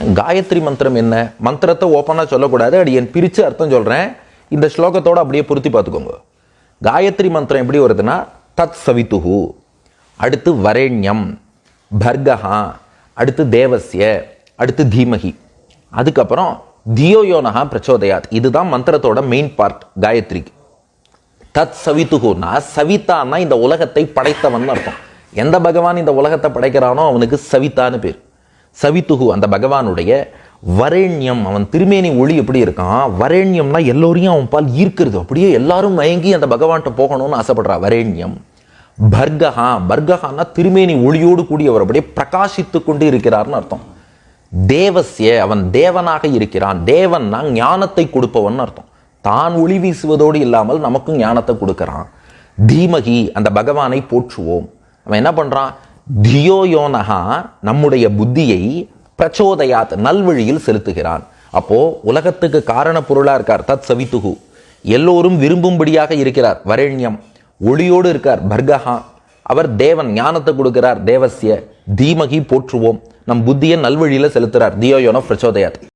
காயத்ரி மந்திரம் என்ன? மந்திரத்தை ஓப்பனாக சொல்லக்கூடாது. அது என் பிரித்து அர்த்தம் சொல்கிறேன் இந்த ஸ்லோகத்தோடு அப்படியே பொருத்தி பார்த்துக்கோங்க. காயத்ரி மந்திரம் எப்படி வருதுன்னா தத் சவித்துகு அடுத்து வரேண்யம் பர்கஹா. அடுத்து தேவஸ்ய அடுத்து தீமகி. அதுக்கப்புறம் தியோயோனஹா பிரச்சோதயாத். இதுதான் மந்திரத்தோட மெயின் பார்ட் காயத்ரிக்கு. தத் சவித்துகுனா சவிதான்னா இந்த உலகத்தை படைத்தவன் அர்த்தம். எந்த பகவான் இந்த உலகத்தை படைக்கிறானோ அவனுக்கு சவிதான்னு பேர். சவித்துகு அந்த பகவானுடைய வரேண்யம். அவன் திருமேனி ஒளி எப்படி இருக்கான்? வரேண்யம்னா எல்லோரையும் அவன் பால் ஈர்க்கிறது. அப்படியே எல்லாரும் மயங்கி அந்த பகவான்கிட்ட போகணும்னு ஆசைப்படுறா வரேண்யம். பர்கஹா பர்கஹான்னா திருமேனி ஒளியோடு கூடியவர். அப்படியே பிரகாசித்து கொண்டு இருக்கிறார்னு அர்த்தம். தேவசிய அவன் தேவனாக இருக்கிறான். தேவன்னா ஞானத்தை கொடுப்பவன் அர்த்தம். தான் ஒளி வீசுவதோடு இல்லாமல் நமக்கும் ஞானத்தை கொடுக்கறான். தீமகி அந்த பகவானை போற்றுவோம். அவன் என்ன பண்ணுறான் தியோயோனகா நம்முடைய புத்தியை பிரச்சோதயாத் நல்வழியில் செலுத்துகிறான். அப்போ உலகத்துக்கு காரண பொருளாக இருக்கார் தத் சவித்துகு. எல்லோரும் விரும்பும்படியாக இருக்கிறார் வரேண்யம். ஒளியோடு இருக்கார் பர்கஹா. அவர் தேவன் ஞானத்தை கொடுக்கிறார் தேவசிய தீமகி போற்றுவோம். நம் புத்தியை நல்வழியில் செலுத்துகிறார் தியோயோன பிரச்சோதயாத்.